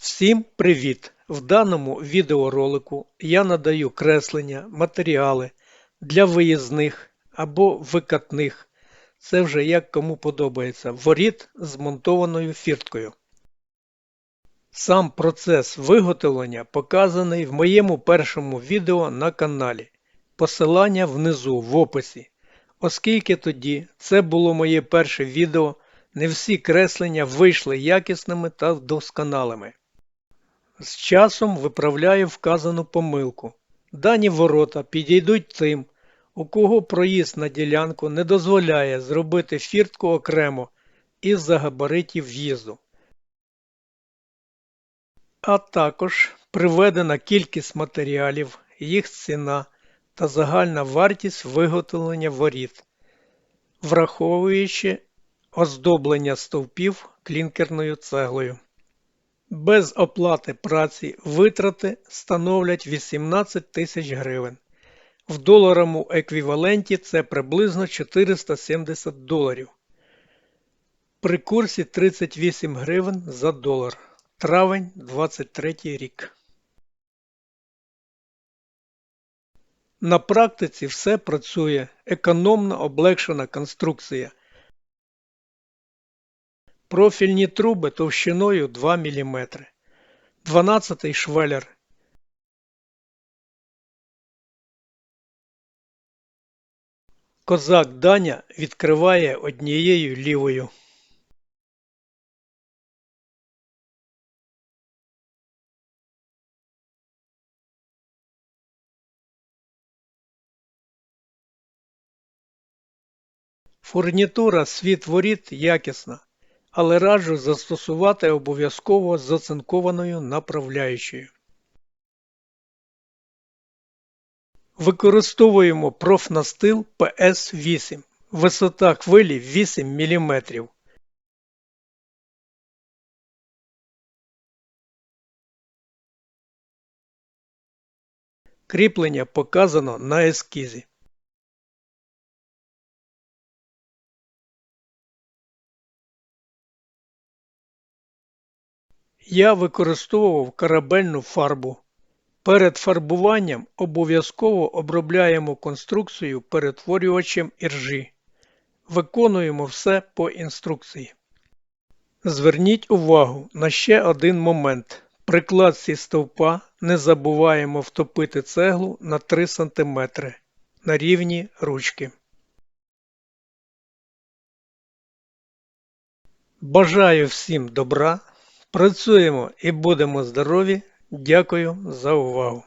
Всім привіт! В даному відеоролику я надаю креслення, матеріали для виїзних або викатних, це вже як кому подобається, воріт з монтованою фірткою. Сам процес виготовлення показаний в моєму першому відео на каналі. Посилання внизу в описі. Оскільки тоді це було моє перше відео, не всі креслення вийшли якісними та вдосконалими. З часом виправляю вказану помилку. Дані ворота підійдуть тим, у кого проїзд на ділянку не дозволяє зробити фіртку окремо із-за габаритів в'їзду. А також приведена кількість матеріалів, їх ціна та загальна вартість виготовлення воріт, враховуючи оздоблення стовпів клінкерною цеглою. Без оплати праці витрати становлять 18 тисяч гривень. В доларовому еквіваленті це приблизно 470 доларів. При курсі 38 гривень за долар. Травень 23 рік. На практиці все працює. Економно облегшена конструкція. Профільні труби товщиною 2 мм. 12 швелер. Козак Даня відкриває однією лівою. Фурнітура світ воріт якісна, але раджу застосувати обов'язково з оцинкованою направляючою. Використовуємо профнастил PS8. Висота хвилі 8 мм. Кріплення показано на ескізі. Я використовував корабельну фарбу. Перед фарбуванням обов'язково обробляємо конструкцію перетворювачем іржі. Виконуємо все по інструкції. Зверніть увагу на ще один момент. При кладці стовпа не забуваємо втопити цеглу на 3 см на рівні ручки. Бажаю всім добра, працюємо і будемо здорові. Дякую за увагу!